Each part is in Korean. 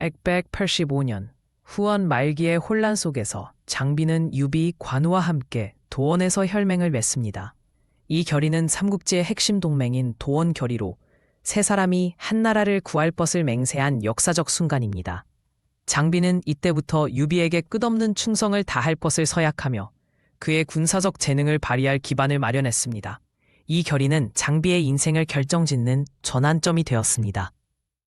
1185년 후원 말기의 혼란 속에서 장비는 유비 관우와 함께 도원에서 혈맹을 맺습니다. 이 결의는 삼국지의 핵심 동맹인 도원 결의로 세 사람이 한 나라를 구할 것을 맹세한 역사적 순간입니다. 장비는 이때부터 유비에게 끝없는 충성을 다할 것을 서약하며 그의 군사적 재능을 발휘할 기반을 마련했습니다. 이 결의는 장비의 인생을 결정짓는 전환점이 되었습니다.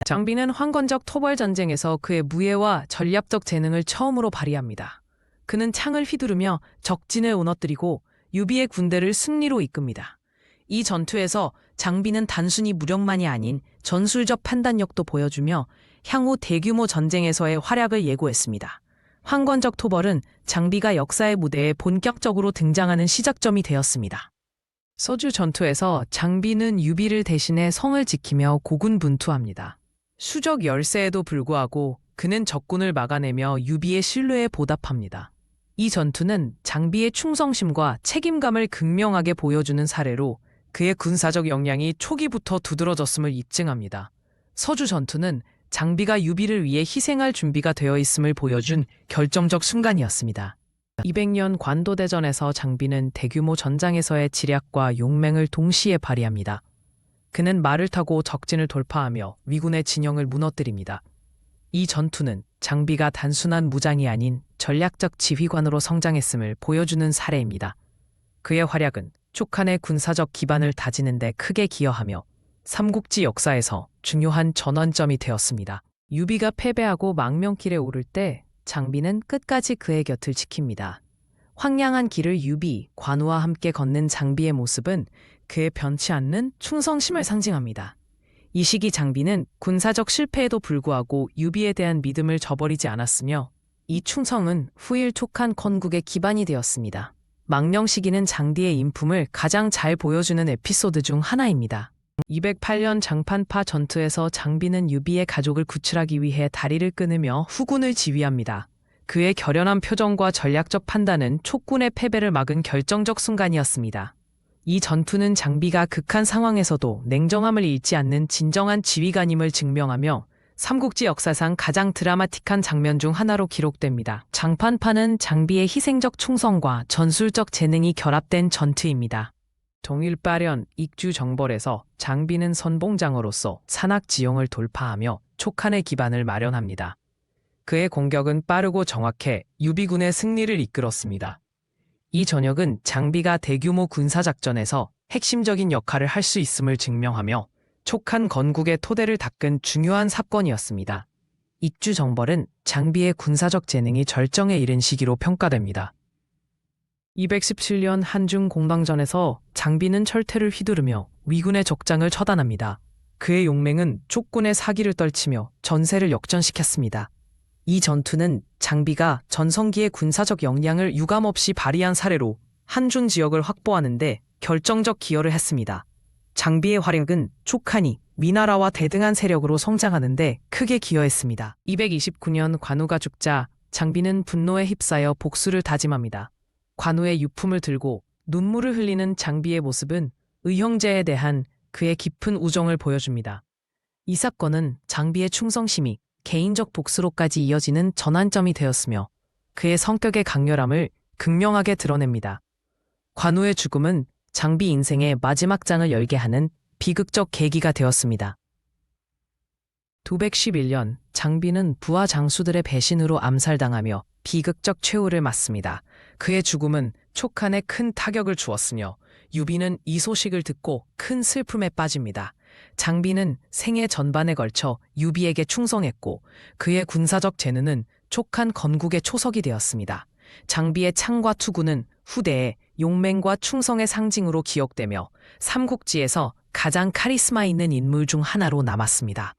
장비는 황건적 토벌 전쟁에서 그의 무예와 전략적 재능을 처음으로 발휘합니다. 그는 창을 휘두르며 적진을 무너뜨리고 유비의 군대를 승리로 이끕니다. 이 전투에서 장비는 단순히 무력만이 아닌 전술적 판단력도 보여주며 향후 대규모 전쟁에서의 활약을 예고했습니다. 황건적 토벌은 장비가 역사의 무대에 본격적으로 등장하는 시작점이 되었습니다. 서주 전투에서 장비는 유비를 대신해 성을 지키며 고군분투합니다. 수적 열세에도 불구하고 그는 적군을 막아내며 유비의 신뢰에 보답합니다. 이 전투는 장비의 충성심과 책임감을 극명하게 보여주는 사례로 그의 군사적 역량이 초기부터 두드러졌음을 입증합니다. 서주 전투는 장비가 유비를 위해 희생할 준비가 되어 있음을 보여준 결정적 순간이었습니다. 200년 관도대전에서 장비는 대규모 전장에서의 지략과 용맹을 동시에 발휘합니다. 그는 말을 타고 적진을 돌파하며 위군의 진영을 무너뜨립니다. 이 전투는 장비가 단순한 무장이 아닌 전략적 지휘관으로 성장했음을 보여주는 사례입니다. 그의 활약은 촉한의 군사적 기반을 다지는 데 크게 기여하며 삼국지 역사에서 중요한 전환점이 되었습니다. 유비가 패배하고 망명길에 오를 때 장비는 끝까지 그의 곁을 지킵니다. 황량한 길을 유비, 관우와 함께 걷는 장비의 모습은 그의 변치 않는 충성심을 상징합니다. 이 시기 장비는 군사적 실패에도 불구하고 유비에 대한 믿음을 저버리지 않았으며 이 충성은 후일 촉한 건국의 기반이 되었습니다. 망령 시기는 장비의 인품을 가장 잘 보여주는 에피소드 중 하나입니다. 208년 장판파 전투에서 장비는 유비의 가족을 구출하기 위해 다리를 끊으며 후군을 지휘합니다. 그의 결연한 표정과 전략적 판단은 촉군의 패배를 막은 결정적 순간이었습니다. 이 전투는 장비가 극한 상황에서도 냉정함을 잃지 않는 진정한 지휘관임을 증명하며 삼국지 역사상 가장 드라마틱한 장면 중 하나로 기록됩니다. 장판파는 장비의 희생적 충성과 전술적 재능이 결합된 전투입니다. 동일 빠련 익주 정벌에서 장비는 선봉장으로서 산악 지형을 돌파하며 촉한의 기반을 마련합니다. 그의 공격은 빠르고 정확해 유비군의 승리를 이끌었습니다. 이 전역은 장비가 대규모 군사작전에서 핵심적인 역할을 할 수 있음을 증명하며 촉한 건국의 토대를 닦은 중요한 사건이었습니다. 익주 정벌은 장비의 군사적 재능이 절정에 이른 시기로 평가됩니다. 217년 한중 공방전에서 장비는 철퇴를 휘두르며 위군의 적장을 처단합니다. 그의 용맹은 촉군의 사기를 떨치며 전세를 역전시켰습니다. 이 전투는 장비가 전성기의 군사적 역량을 유감없이 발휘한 사례로 한중 지역을 확보하는데 결정적 기여를 했습니다. 장비의 활약은 촉한이 위나라와 대등한 세력으로 성장하는데 크게 기여했습니다. 229년 관우가 죽자 장비는 분노에 휩싸여 복수를 다짐합니다. 관우의 유품을 들고 눈물을 흘리는 장비의 모습은 의형제에 대한 그의 깊은 우정을 보여줍니다. 이 사건은 장비의 충성심이 개인적 복수로까지 이어지는 전환점이 되었으며 그의 성격의 강렬함을 극명하게 드러냅니다. 관우의 죽음은 장비 인생의 마지막 장을 열게 하는 비극적 계기가 되었습니다. 911년 장비는 부하 장수들의 배신으로 암살당하며 비극적 최후를 맞습니다. 그의 죽음은 촉한에 큰 타격을 주었으며 유비는 이 소식을 듣고 큰 슬픔에 빠집니다. 장비는 생애 전반에 걸쳐 유비에게 충성했고 그의 군사적 재능은 촉한 건국의 초석이 되었습니다. 장비의 창과 투구는 후대에 용맹과 충성의 상징으로 기억되며 삼국지에서 가장 카리스마 있는 인물 중 하나로 남았습니다.